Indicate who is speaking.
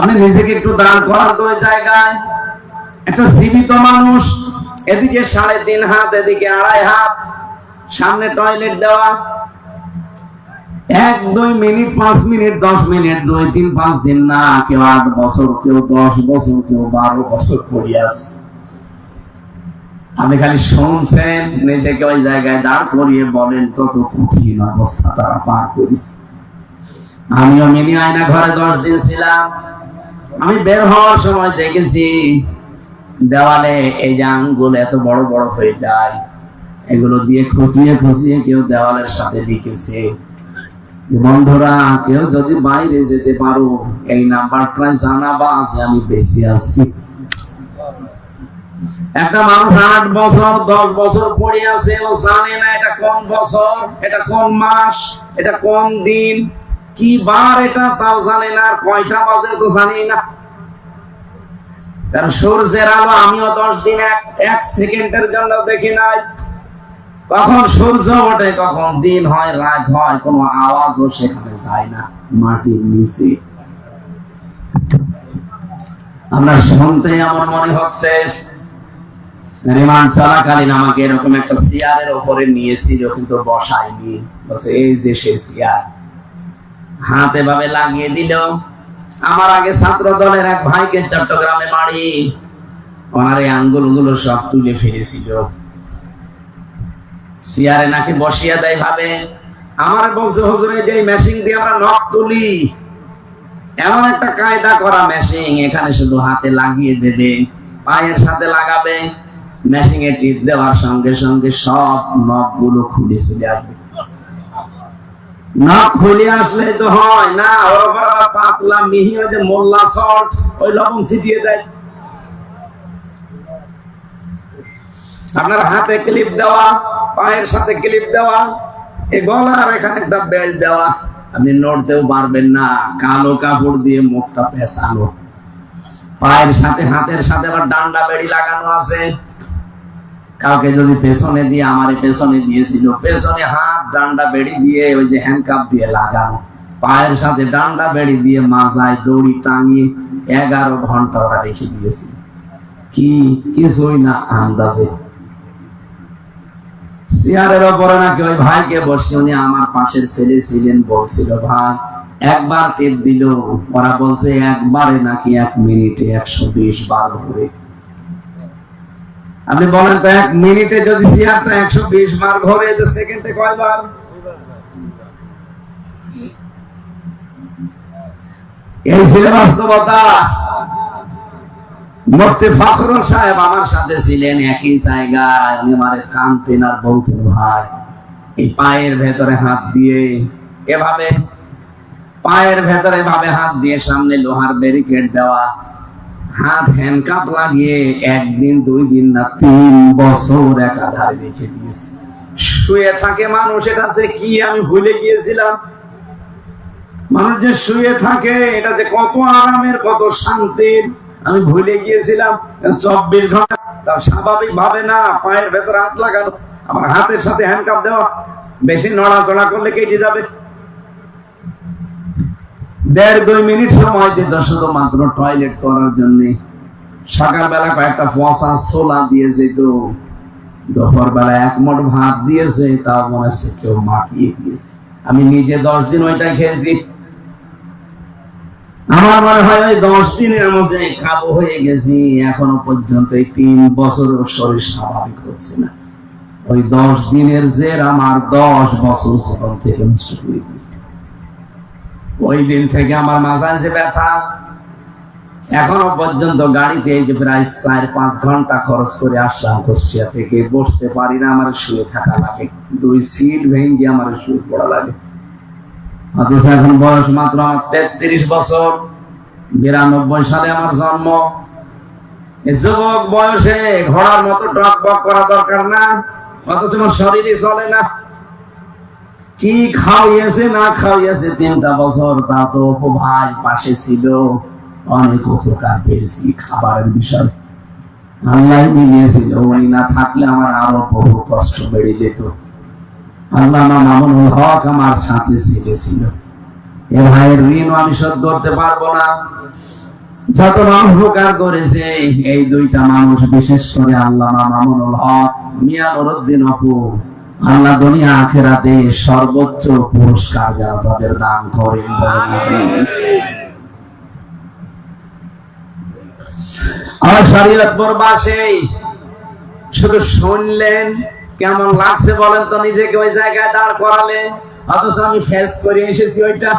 Speaker 1: আপনি নিজেকে একটু দাঁড় করার ওই জায়গায়। একটা জীবিত মানুষ, এদিকে সাড়ে তিন হাত, এদিকে আড়াই হাত, সামনে টয়লেট দেওয়া। এক, দুই মিনিট, পাঁচ মিনিট, দশ মিনিট, দুই তিন, পাঁচ দিন না, কেউ আট বছর, কেউ দশ বছর, কেউ বারো বছর পড়িয়াছে আপনি খালি শুনছেন, নিজেকে ওই জায়গায় দাঁড় করিয়ে বলেন, কত কঠিন অবস্থা তারা পার করেছে। আমিও মিনি আয়না ঘরে দশ দিন ছিলাম। আমি বের হওয়ার সময় দেখেছি দেওয়ালে এই যে আঙ্গুল এত বড় বড় হয়ে যায়, এগুলো দিয়ে খুশিয়ে খুশিয়ে কেউ দেওয়ালের সাথে লিখেছে বন্ধুরা, কেউ যদি বাইরে যেতে পারো, এই নাম্বারটাই জানাবা আছে আমি বেঁচে আছি। একটা মানুষ আট বছর, দশ বছর পড়ে আছে, ও জানে না এটা কোন বছর, এটা কোন মাস, এটা কোন দিন। কি বার এটা তাও জানে না, আর কয়টা বাজে তো জানি না। কারণ সূর্যের আলো আমিও দশ দিন এক এক সেকেন্ডের জন্য দেখি নাই। কখন সূর্য ওঠে, কখন দিন হয়, রাত হয়, কোনো আওয়াজও সেখানে যায় না, মাটির নিচে। আমরা শুনতে আমার মনে হচ্ছে রিমান্ড চলাকালীন আমাকে এরকম একটা চেয়ারের উপরে নিয়েছিল কিন্তু বসায়নি। এই যে সে চেয়ার। হাত এভাবে লাগিয়ে দিল। আমার আগে ছাত্র দলের এক ভাইকে চট্টগ্রামে বাড়ি ওনার এই আঙ্গুলগুলো সব তুলে ফেলেছিল। চেয়ারে নাকি বসিয়া দেয় ভাবে। আমার বলছে, হুজুরে যে মেশিন দিয়ে আমরা নখ তুলি। এমন একটা কায়দা করা মেশিন এখানে শুধু হাতে লাগিয়ে দেবে, পায়ের সাথে লাগাবে। মেশিনে টিপ দেওয়ার সঙ্গে সঙ্গে সব নখগুলো খুলে চলে আসবে। নখ খুলে আসলে তো হয়, না, ওর পাতলা মিহি যে মোল্লা শর্ট, ওই লবণ ছিটিয়ে দেয়। আপনার হাতে ক্লিপ দেওয়া, পায়ের সাথে ক্লিপ দেওয়া এই গলার এখানে একটা বেল্ট দেওয়া। আপনি নড়তেও পারবেন না, কালো কাপড় দিয়ে মুখটা পেঁচানো। পায়ের সাথে, হাতের সাথে আবার ডান্ডা বেড়ি লাগানো আছে। কাউকে যদি পেছনে দিয়ে, আমার পেছনে দিয়েছিল, পেছনে হাত ডান্ডা বেড়ি দিয়ে ওই যে হ্যান্ডকাপ দিয়ে লাগানো। পায়ের সাথে ডান্ডা বেড়ি দিয়ে মাজায় দড়ি টাঙিয়ে এগারো ঘণ্টা ওরা রেখে দিয়েছিল কি কিছুই না আন্দাজে। ওপরে নাকি ওই ভাইকে বসে উনি আমার পাশের ছেলে ছিলেন বলছিল, ভাই, একবার টেপ দিল। ওরা বলছে, একবারে নাকি এক মিনিটে একশো বিশ বার ঘুরে আপনি বলেন তো এক মিনিটে যদি চেয়ারটা একশো বিশ বার ঘোরে সেকেন্ডে কয়বার? এই ছিল বাস্তবতা। মুফতি ফখরুল সাহেব আমার সাথে ছিলেন একই জায়গায়। উনি আমার কানতেন আর ভাই, এই পায়ের ভেতরে হাত দিয়ে এভাবে, পায়ের ভেতরে হাত দিয়ে সামনে লোহার ব্যারিকেড দেওয়া হাত হ্যান্ডকাপ লাগিয়ে একদিন, দুই দিন না, তিন বছর একাধারে রেখে দিয়েছে শুয়ে থাকে মানুষ এটা যে কি আমি ভুলে গিয়েছিলাম? মানুষ যে শুয়ে থাকে, এটা যে কত আরামের, কত শান্তির, আমি ভুলে গিয়েছিলাম। চব্বিশ ঘণ্টা তার স্বাভাবিক ভাবে না, পায়ের ভেতরে হাত লাগানো আমার হাতের সাথে হ্যান্ডকাপ দেওয়া, বেশি নড়াচড়া করলে কেটে যাবে। দেড় দুই মিনিট সময় দিত শুধুমাত্র টয়লেট করার জন্য। সকালবেলা কয়েকটা পচা ছোলা দিয়ে যেত। দুপুর বেলা এক মোট ভাত দিয়েছে তা মনে হচ্ছে কেউ মাখিয়ে দিয়েছে। আমি নিজে দশ দিন ওইটাই খেয়েছি। আমার মনে হয় ওই দশ দিনের মধ্যে খাব হয়ে গেছি। এখনও পর্যন্ত এই তিন বছর শরীর স্বাভাবিক হচ্ছে না। ওই দশ দিনের জের আমার দশ বছর জীবন থেকে নষ্ট করে দিয়েছে। ওই দিন থেকে আমার মাথায় যে ব্যথা, এখনও পর্যন্ত গাড়িতে এই যে প্রায় চার পাঁচ ঘণ্টা খরচ করে আসলাম কুষ্টিয়া থেকে, বসতে পারি না, আমার শুয়ে থাকা লাগে। দুই সিট ভেঙে আমার শুয়ে পড়া লাগে। অথচ এখন বয়স মাত্র আমার তেত্রিশ বছর, বিরানব্বই সালে আমার জন্ম। যুবক বয়সে ঘোড়ার মতো টক বক করা দরকার না, অথচ আমার শরীরই চলে না। কি খাওয়াইয়েছে, না খাওয়াইয়েছে, তিনটা বছর তা তো ভাই পাশে ছিল। অনেক উপকার পেয়েছি খাবারের বিষয়। আল্লাহ মিলিয়েছিল, উনি না থাকলে আমার আরও বহু কষ্ট বেড়ে যেত। আল্লাহ হক আমার সাথে এ ভাইয়ের ঋণ আমি শোধ করতে পারব না। যত করেছে, এই দুইটা মানুষ, বিশেষ করে আল্লাহ মামুনুল হক মিয়া নুরুদ্দিন অপু আল্লাহ দুনিয়া আখেরাতে সর্বোচ্চ পুরস্কার যা তাদের দান করেন। আমার শরীয়ত বরবাসেই শুধু শুনলেন কেমন লাগছে বলেন তো? নিজেকে ওই জায়গায় দাঁড় করালেন। অথচ আমি ফেস করে এসেছি ওইটা।